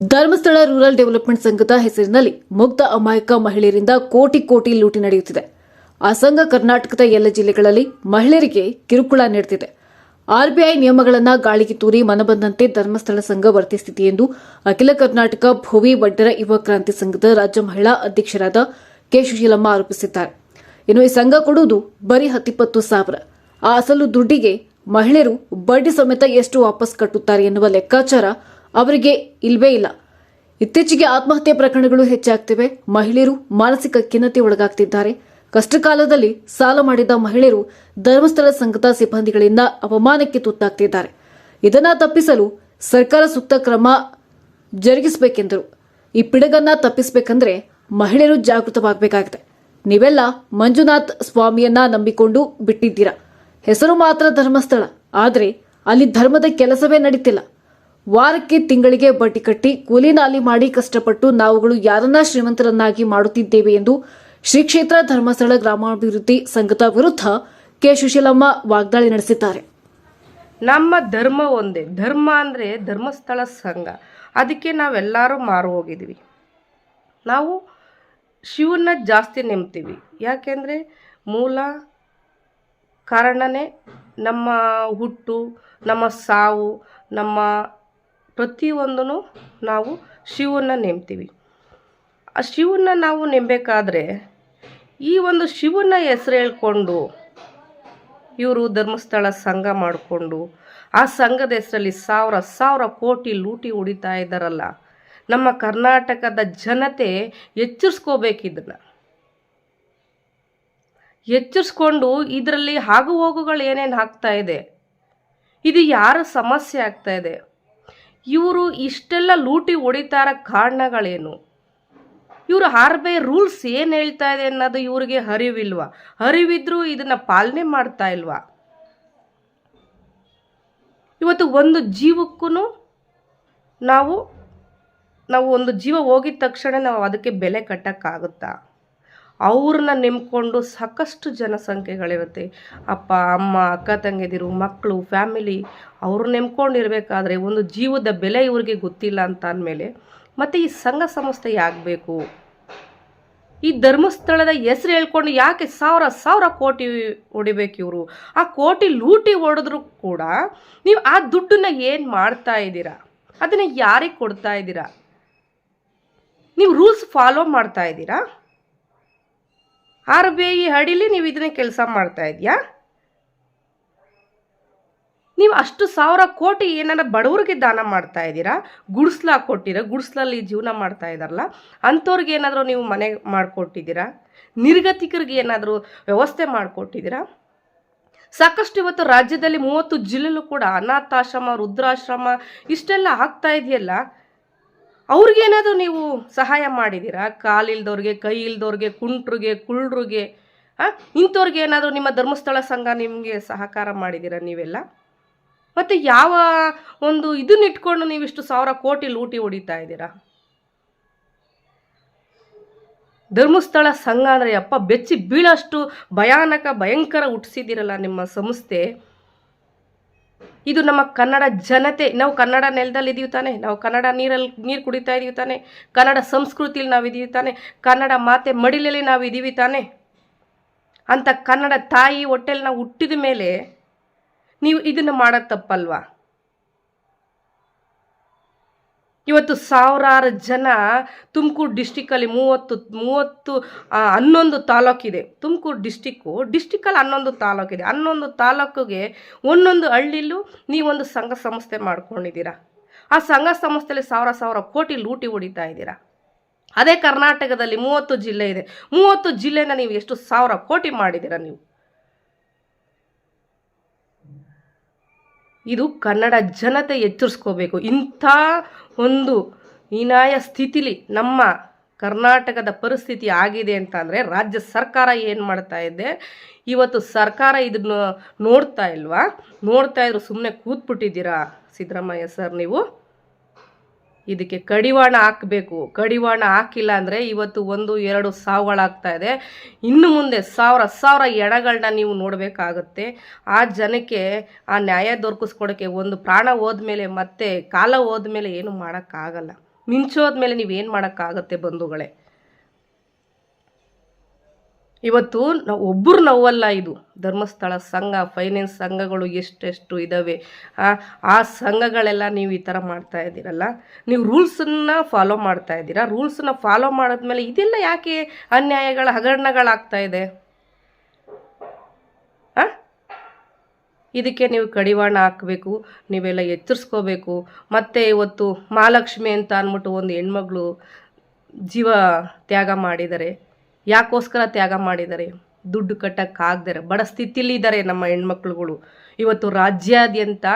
Dharmasthala rural development ಸಂಘದ ಹೆಸರಿನಲ್ಲಿ ಮುಗ್ಧ ಅಮಾಯಕ ಮಹಿಳೆಯರಿಂದ ಕೋಟಿ ಕೋಟಿ ಲೂಟಿ ನಡೆಯುತ್ತಿದೆ. ಆ ಸಂಘ ಕರ್ನಾಟಕದ ಎಲ್ಲ ಜಿಲ್ಲೆಗಳಲ್ಲಿ ಮಹಿಳೆಯರಿಗೆ ಕಿರುಕುಳ ನೀಡುತ್ತಿದೆ. ಆರ್ಬಿಐ ನಿಯಮಗಳನ್ನು ಗಾಳಿಗೆ ತೂರಿ ಮನಬಂದಂತೆ ಧರ್ಮಸ್ಥಳ ಸಂಘ ವರ್ತಿಸುತ್ತಿದೆ ಎಂದು ಅಖಿಲ ಕರ್ನಾಟಕ ಭೋವಿ ಬಡ್ಡರ ಯುವ ಕ್ರಾಂತಿ ಸಂಘದ ರಾಜ್ಯ ಮಹಿಳಾ ಅಧ್ಯಕ್ಷರಾದ ಕೆ. ಸುಶೀಲಮ್ಮ ಆರೋಪಿಸಿದ್ದಾರೆ. ಇನ್ನು ಈ ಸಂಘ ಕೊಡುವುದು ಬರೀ ಹತ್ತಿಪ್ಪತ್ತು ಸಾವಿರ. ಆ ಅಸಲು ದುಡ್ಡಿಗೆ ಮಹಿಳೆಯರು ಬಡ್ಡಿ ಸಮೇತ ಎಷ್ಟು ವಾಪಸ್ ಕಟ್ಟುತ್ತಾರೆ ಎನ್ನುವ ಲೆಕ್ಕಾಚಾರ ಅವರಿಗೆ ಇಲ್ವೇ ಇಲ್ಲ. ಇತ್ತೀಚೆಗೆ ಆತ್ಮಹತ್ಯೆ ಪ್ರಕರಣಗಳು ಹೆಚ್ಚಾಗ್ತಿವೆ. ಮಹಿಳೆಯರು ಮಾನಸಿಕ ಖಿನ್ನತೆ ಒಳಗಾಗ್ತಿದ್ದಾರೆ. ಕಷ್ಟಕಾಲದಲ್ಲಿ ಸಾಲ ಮಾಡಿದ ಮಹಿಳೆಯರು ಧರ್ಮಸ್ಥಳ ಸಂಘದ ಸಿಬ್ಬಂದಿಗಳಿಂದ ಅವಮಾನಕ್ಕೆ ತುತ್ತಾಗ್ತಿದ್ದಾರೆ. ಇದನ್ನ ತಪ್ಪಿಸಲು ಸರ್ಕಾರ ಸೂಕ್ತ ಕ್ರಮ ಜರುಗಿಸಬೇಕೆಂದರು. ಈ ಪಿಡಗನ್ನ ತಪ್ಪಿಸಬೇಕಂದ್ರೆ ಮಹಿಳೆಯರು ಜಾಗೃತವಾಗಬೇಕಾಗಿದೆ. ನೀವೆಲ್ಲ ಮಂಜುನಾಥ್ ಸ್ವಾಮಿಯನ್ನ ನಂಬಿಕೊಂಡು ಬಿಟ್ಟಿದ್ದೀರಾ. ಹೆಸರು ಮಾತ್ರ ಧರ್ಮಸ್ಥಳ. ಆದರೆ ಅಲ್ಲಿ ಧರ್ಮದ ಕೆಲಸವೇ ನಡೀತಿಲ್ಲ. ವಾರಕ್ಕೆ ತಿಂಗಳಿಗೆ ಬಡ್ಡಿ ಕಟ್ಟಿ ಕೂಲಿ ನಾಲಿ ಮಾಡಿ ಕಷ್ಟಪಟ್ಟು ನಾವುಗಳು ಯಾರನ್ನ ಶ್ರೀಮಂತರನ್ನಾಗಿ ಮಾಡುತ್ತಿದ್ದೇವೆ ಎಂದು ಶ್ರೀ ಕ್ಷೇತ್ರ ಧರ್ಮಸ್ಥಳ ಗ್ರಾಮಾಭಿವೃದ್ಧಿ ಸಂಘದ ವಿರುದ್ಧ ಕೆ. ಸುಶೀಲಮ್ಮ ವಾಗ್ದಾಳಿ ನಡೆಸಿದ್ದಾರೆ. ನಮ್ಮ ಧರ್ಮ ಒಂದೇ. ಧರ್ಮ ಅಂದರೆ ಧರ್ಮಸ್ಥಳ ಸಂಘ. ಅದಕ್ಕೆ ನಾವೆಲ್ಲರೂ ಮಾರು ಹೋಗಿದ್ವಿ ನಾವು ಶಿವನ್ನ ಜಾಸ್ತಿ ನೆಮ್ತೀವಿ. ಯಾಕೆಂದರೆ ಮೂಲ ಕಾರಣನೇ ನಮ್ಮ ಹುಟ್ಟು, ನಮ್ಮ ಸಾವು, ನಮ್ಮ ಪ್ರತಿಯೊಂದೂ ನಾವು ಶಿವನ್ನ ನೆಮ್ತೀವಿ. ಆ ಶಿವನ್ನ ನಾವು ನೆಂಬೇಕಾದ್ರೆ ಈ ಒಂದು ಶಿವನ ಹೆಸರು ಹೇಳ್ಕೊಂಡು ಇವರು ಧರ್ಮಸ್ಥಳ ಸಂಘ ಮಾಡಿಕೊಂಡು ಆ ಸಂಘದ ಹೆಸರಲ್ಲಿ ಸಾವಿರ ಸಾವಿರ ಕೋಟಿ ಲೂಟಿ ಹೊಡಿತಾ ಇದ್ದಾರಲ್ಲ, ನಮ್ಮ ಕರ್ನಾಟಕದ ಜನತೆ ಎಚ್ಚರಿಸ್ಕೋಬೇಕಿದನ್ನ ಎಚ್ಚರಿಸ್ಕೊಂಡು ಇದರಲ್ಲಿ ಆಗು ಹೋಗುಗಳು ಏನೇನು ಆಗ್ತಾ ಇದೆ, ಇದು ಯಾರ ಸಮಸ್ಯೆ ಆಗ್ತಾ ಇದೆ ಇವರು ಇಷ್ಟೆಲ್ಲ ಲೂಟಿ ಹೊಡಿತಾರ ಕಾರಣಗಳೇನು? ಇವರು ಆರ್ ಬೈ ರೂಲ್ಸ್ ಏನು ಹೇಳ್ತಾ ಇದೆ ಅನ್ನೋದು ಇವರಿಗೆ ಅರಿವಿಲ್ವ? ಅರಿವಿದ್ರೂ ಇದನ್ನ ಪಾಲನೆ ಮಾಡ್ತಾ ಇಲ್ವಾ? ಇವತ್ತು ಒಂದು ಜೀವಕ್ಕೂ ನಾವು ನಾವು ಒಂದು ಜೀವ ಹೋಗಿದ ತಕ್ಷಣ ನಾವು ಅದಕ್ಕೆ ಬೆಲೆ ಕಟ್ಟೋಕ್ಕಾಗುತ್ತಾ? ಅವ್ರನ್ನ ನೆಮ್ಕೊಂಡು ಸಾಕಷ್ಟು ಜನಸಂಖ್ಯೆಗಳಿರುತ್ತೆ. ಅಪ್ಪ, ಅಮ್ಮ, ಅಕ್ಕ, ತಂಗಿದಿರು ಮಕ್ಕಳು ಫ್ಯಾಮಿಲಿ ಅವ್ರು ನೆಮ್ಕೊಂಡಿರ್ಬೇಕಾದ್ರೆ ಒಂದು ಜೀವದ ಬೆಲೆ ಇವ್ರಿಗೆ ಗೊತ್ತಿಲ್ಲ ಅಂತ ಅಂದಮೇಲೆ ಮತ್ತು ಈ ಸಂಘ ಸಂಸ್ಥೆ ಆಗಬೇಕು ಈ ಧರ್ಮಸ್ಥಳದ ಹೆಸರು ಹೇಳ್ಕೊಂಡು ಯಾಕೆ ಸಾವಿರ ಸಾವಿರ ಕೋಟಿ ಹೊಡಿಬೇಕು ಇವರು? ಆ ಕೋಟಿ ಲೂಟಿ ಹೊಡೆದ್ರು ಕೂಡ ನೀವು ಆ ದುಡ್ಡನ್ನ ಏನು ಮಾಡ್ತಾ ಇದ್ದೀರಾ? ಅದನ್ನು ಯಾರಿಗೆ ಕೊಡ್ತಾ ಇದ್ದೀರಾ? ನೀವು ರೂಲ್ಸ್ ಫಾಲೋ ಮಾಡ್ತಾ ಇದ್ದೀರಾ? ಆರ್ ಬಿ ಐ ಅಡಿಲಿ ನೀವು ಇದನ್ನೇ ಕೆಲಸ ಮಾಡ್ತಾ ಇದೆಯಾ? ನೀವು ಅಷ್ಟು ಸಾವಿರ ಕೋಟಿ ಏನಾರ ಬಡವರಿಗೆ ದಾನ ಮಾಡ್ತಾ ಇದ್ದೀರಾ? ಗುಡ್ಸ್ಲ ಕೊಟ್ಟಿರ, ಗುಡ್ಸ್ಲಲ್ಲಿ ಜೀವನ ಮಾಡ್ತಾ ಇದ್ದಾರಲ್ಲ, ಅಂಥವ್ರಿಗೆ ಏನಾದರೂ ನೀವು ಮನೆ ಮಾಡಿಕೊಟ್ಟಿದ್ದೀರಾ? ನಿರ್ಗತಿಕರಿಗೆ ಏನಾದರೂ ವ್ಯವಸ್ಥೆ ಮಾಡಿಕೊಟ್ಟಿದ್ದೀರಾ? ಸಾಕಷ್ಟು ಇವತ್ತು ರಾಜ್ಯದಲ್ಲಿ ಮೂವತ್ತು ಜಿಲ್ಲೆಲೂ ಕೂಡ ಅನಾಥಾಶ್ರಮ, ವೃದ್ಧಾಶ್ರಮ, ಇಷ್ಟೆಲ್ಲ ಆಗ್ತಾ ಇದೆಯಲ್ಲ? ಅವ್ರಿಗೇನಾದರೂ ನೀವು ಸಹಾಯ ಮಾಡಿದ್ದೀರಾ ಕಾಲಿಲ್ದವ್ರಿಗೆ ಕೈ ಇಲ್ದವ್ರಿಗೆ ಕುಂಟ್ರಿಗೆ, ಕುಳ್ರಿಗೆ ಹಾಂ ಇಂಥವ್ರಿಗೆ ಏನಾದರೂ ನಿಮ್ಮ ಧರ್ಮಸ್ಥಳ ಸಂಘ ನಿಮಗೆ ಸಹಕಾರ ಮಾಡಿದ್ದೀರಾ ನೀವೆಲ್ಲ? ಮತ್ತು ಯಾವ ಒಂದು ಇದನ್ನ ಇಟ್ಕೊಂಡು ನೀವಿಷ್ಟು ಸಾವಿರ ಕೋಟಿ ಲೂಟಿ ಹೊಡಿತಾ ಇದ್ದೀರಾ? ಧರ್ಮಸ್ಥಳ ಸಂಘ ಅಂದರೆ ಅಪ್ಪ ಬೆಚ್ಚಿ ಬೀಳಷ್ಟು ಭಯಾನಕ, ಭಯಂಕರ ಹುಟ್ಟಿಸಿದ್ದೀರಲ್ಲ ನಿಮ್ಮ ಸಂಸ್ಥೆ. ಇದು ನಮ್ಮ ಕನ್ನಡ ಜನತೆ. ನಾವು ಕನ್ನಡ ನೆಲದಲ್ಲಿ ಇದೀವಿ ತಾನೆ. ನಾವು ಕನ್ನಡ ನೀರಲ್ಲಿ ನೀರು ಕುಡಿತಾ ಇದೀವಿ ತಾನೆ. ಕನ್ನಡ ಸಂಸ್ಕೃತಿಲಿ ನಾವು ಇದೀವಿ ತಾನೆ. ಕನ್ನಡ ಮಾತೆ ಮಡಿಲಲ್ಲಿ ನಾವು ಇದೀವಿ ತಾನೆ. ಅಂತ ಕನ್ನಡ ತಾಯಿ ಹೊಟ್ಟೆಲಿ ನಾವು ಹುಟ್ಟಿದ ಮೇಲೆ ನೀವು ಇದನ್ನು ಮಾಡೋದು ತಪ್ಪಲ್ವಾ? ಇವತ್ತು ಸಾವಿರಾರು ಜನ ತುಮಕೂರು ಡಿಸ್ಟಿಕ್ಕಲ್ಲಿ ಮೂವತ್ತು ಮೂವತ್ತು ಹನ್ನೊಂದು ತಾಲೂಕಿದೆ. ತುಮಕೂರು ಡಿಸ್ಟಿಕ್ಕು, ಡಿಸ್ಟಿಕ್ಕಲ್ಲಿ ಹನ್ನೊಂದು ತಾಲೂಕಿದೆ. ಹನ್ನೊಂದು ತಾಲೂಕಿಗೆ ಒಂದೊಂದು ಹಳ್ಳಿಲೂ ನೀವೊಂದು ಸಂಘ ಸಂಸ್ಥೆ ಮಾಡ್ಕೊಂಡಿದ್ದೀರಾ. ಆ ಸಂಘ ಸಂಸ್ಥೆಯಲ್ಲಿ ಸಾವಿರ ಸಾವಿರ ಕೋಟಿ ಲೂಟಿ ಹೊಡಿತಾ ಇದ್ದೀರಾ. ಅದೇ ಕರ್ನಾಟಕದಲ್ಲಿ ಮೂವತ್ತು ಜಿಲ್ಲೆ ಇದೆ. ಮೂವತ್ತು ಜಿಲ್ಲೆನ ನೀವು ಎಷ್ಟು ಸಾವಿರ ಕೋಟಿ ಮಾಡಿದ್ದೀರಾ ನೀವು? ಇದು ಕನ್ನಡ ಜನತೆ ಎಚ್ಚರಿಸ್ಕೋಬೇಕು. ಇಂಥ ಒಂದು ಹೀನಾಯ ಸ್ಥಿತಿಲಿ ನಮ್ಮ ಕರ್ನಾಟಕದ ಪರಿಸ್ಥಿತಿ ಆಗಿದೆ ಅಂತ ಅಂದರೆ ರಾಜ್ಯ ಸರ್ಕಾರ ಏನು ಮಾಡ್ತಾ ಇದೆ? ಇವತ್ತು ಸರ್ಕಾರ ಇದನ್ನು ನೋಡ್ತಾ ಇಲ್ವಾ? ನೋಡ್ತಾ ಇದ್ರು ಸುಮ್ಮನೆ ಕೂತ್ಬಿಟ್ಟಿದ್ದೀರಾ ಸಿದ್ದರಾಮಯ್ಯ ಸರ್ ನೀವು? ಇದಕ್ಕೆ ಕಡಿವಾಣ ಹಾಕಬೇಕು. ಕಡಿವಾಣ ಹಾಕಿಲ್ಲ ಅಂದರೆ ಇವತ್ತು ಒಂದು, ಎರಡು ಸಾವುಗಳಾಗ್ತಾ ಇದೆ. ಇನ್ನು ಮುಂದೆ ಸಾವಿರ ಸಾವಿರ ಎಣಗಳನ್ನ ನೀವು ನೋಡಬೇಕಾಗತ್ತೆ. ಆ ಜನಕ್ಕೆ, ಆ ನ್ಯಾಯ ದೊರಕಿಸ್ಕೊಡೋಕ್ಕೆ ಒಂದು ಪ್ರಾಣ ಹೋದ್ಮೇಲೆ ಮತ್ತೆ ಕಾಲ ಹೋದ್ಮೇಲೆ ಏನು ಮಾಡೋಕ್ಕಾಗಲ್ಲ. ಮಿಂಚೋದ್ಮೇಲೆ ನೀವೇನು ಮಾಡೋಕ್ಕಾಗತ್ತೆ ಬಂಧುಗಳೇ? ಇವತ್ತು ನಾವು ಒಬ್ಬರು ನೋವಲ್ಲ ಇದು. ಧರ್ಮಸ್ಥಳ ಸಂಘ ಫೈನಾನ್ಸ್ ಸಂಘಗಳು ಎಷ್ಟೆಷ್ಟು ಇದ್ದಾವೆ ಆ ಸಂಘಗಳೆಲ್ಲ ನೀವು ಈ ಥರ ಮಾಡ್ತಾ ಇದ್ದೀರಲ್ಲ. ನೀವು ರೂಲ್ಸನ್ನು ಫಾಲೋ ಮಾಡ್ತಾ ಇದ್ದೀರಾ. ರೂಲ್ಸನ್ನ ಫಾಲೋ ಮಾಡಿದ್ಮೇಲೆ ಇದೆಲ್ಲ ಯಾಕೆ ಅನ್ಯಾಯಗಳ, ಹಗರಣಗಳಾಗ್ತಾ ಇದೆ? ಇದಕ್ಕೆ ನೀವು ಕಡಿವಾಣ ಹಾಕಬೇಕು, ನೀವೆಲ್ಲ ಎಚ್ಚರಿಸ್ಕೋಬೇಕು. ಮತ್ತು ಇವತ್ತು ಮಹಾಲಕ್ಷ್ಮಿ ಅಂತ ಅಂದ್ಬಿಟ್ಟು ಒಂದು ಹೆಣ್ಮಗಳು ಜೀವ ತ್ಯಾಗ ಮಾಡಿದ್ದಾರೆ ಯಾಕೋಸ್ಕರ ತ್ಯಾಗ ಮಾಡಿದ್ದಾರೆ ದುಡ್ಡು ಕಟ್ಟಕ್ಕಾಗ್ದಾರೆ? ಬಡ ಸ್ಥಿತಿಲಿದ್ದಾರೆ ನಮ್ಮ ಹೆಣ್ಮಕ್ಳುಗಳು. ಇವತ್ತು ರಾಜ್ಯಾದ್ಯಂತ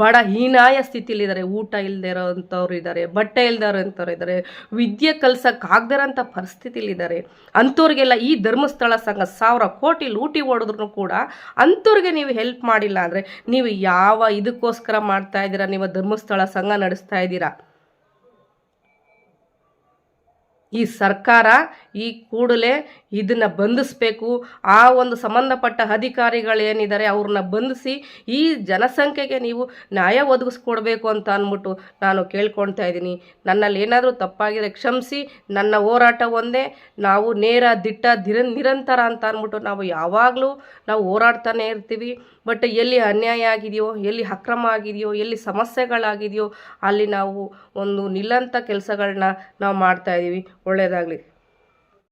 ಬಡ ಹೀನಾಯ ಸ್ಥಿತಿಲಿದ್ದಾರೆ ಊಟ ಇಲ್ಲದೆ ಇರೋವಂಥವ್ರು ಇದ್ದಾರೆ, ಬಟ್ಟೆ ಇಲ್ಲದೆ ಇರೋಂಥವ್ರು ಇದ್ದಾರೆ, ವಿದ್ಯೆ ಕಲ್ಸಕ್ಕಾಗ್ದಿರೋಂಥ ಪರಿಸ್ಥಿತಿಲಿದ್ದಾರೆ ಅಂಥವ್ರಿಗೆಲ್ಲ ಈ ಧರ್ಮಸ್ಥಳ ಸಂಘ ಸಾವಿರ ಕೋಟಿ ಲೂಟಿ ಹೊಡೆದ್ರು ಕೂಡ ಅಂಥವ್ರಿಗೆ ನೀವು ಹೆಲ್ಪ್ ಮಾಡಿಲ್ಲ ಅಂದರೆ ನೀವು ಯಾವ ಇದಕ್ಕೋಸ್ಕರ ಮಾಡ್ತಾ ಇದ್ದೀರಾ? ನೀವು ಧರ್ಮಸ್ಥಳ ಸಂಘ ನಡೆಸ್ತಾ ಇದ್ದೀರಾ? ಈ ಸರ್ಕಾರ ಈ ಕೂಡಲೇ ಇದನ್ನು ಬಂಧಿಸಬೇಕು. ಆ ಒಂದು ಸಂಬಂಧಪಟ್ಟ ಅಧಿಕಾರಿಗಳೇನಿದ್ದಾರೆ ಅವ್ರನ್ನ ಬಂಧಿಸಿ ಈ ಜನಸಂಖ್ಯೆಗೆ ನೀವು ನ್ಯಾಯ ಒದಗಿಸ್ಕೊಡ್ಬೇಕು ಅಂತ ಅಂದ್ಬಿಟ್ಟು ನಾನು ಕೇಳ್ಕೊಳ್ತಾ ಇದ್ದೀನಿ. ನನ್ನಲ್ಲಿ ಏನಾದರೂ ತಪ್ಪಾಗಿದೆ, ಕ್ಷಮಿಸಿ. ನನ್ನ ಹೋರಾಟ ಒಂದೇ. ನಾವು ನೇರ ದಿಟ್ಟ, ದಿರ, ನಿರಂತರ ಅಂತ ಅಂದ್ಬಿಟ್ಟು ನಾವು ಯಾವಾಗಲೂ ನಾವು ಹೋರಾಡ್ತಾನೆ ಇರ್ತೀವಿ. ಬಟ್ ಎಲ್ಲಿ ಅನ್ಯಾಯ ಆಗಿದೆಯೋ, ಎಲ್ಲಿ ಅಕ್ರಮ ಆಗಿದೆಯೋ, ಎಲ್ಲಿ ಸಮಸ್ಯೆಗಳಾಗಿದೆಯೋ, ಅಲ್ಲಿ ನಾವು ಒಂದು ನಿಲ್ಲಂಥ ಕೆಲಸಗಳನ್ನ ನಾವು ಮಾಡ್ತಾ ಇದ್ದೀವಿ. ಒಳ್ಳೆಯದಾಗಲಿ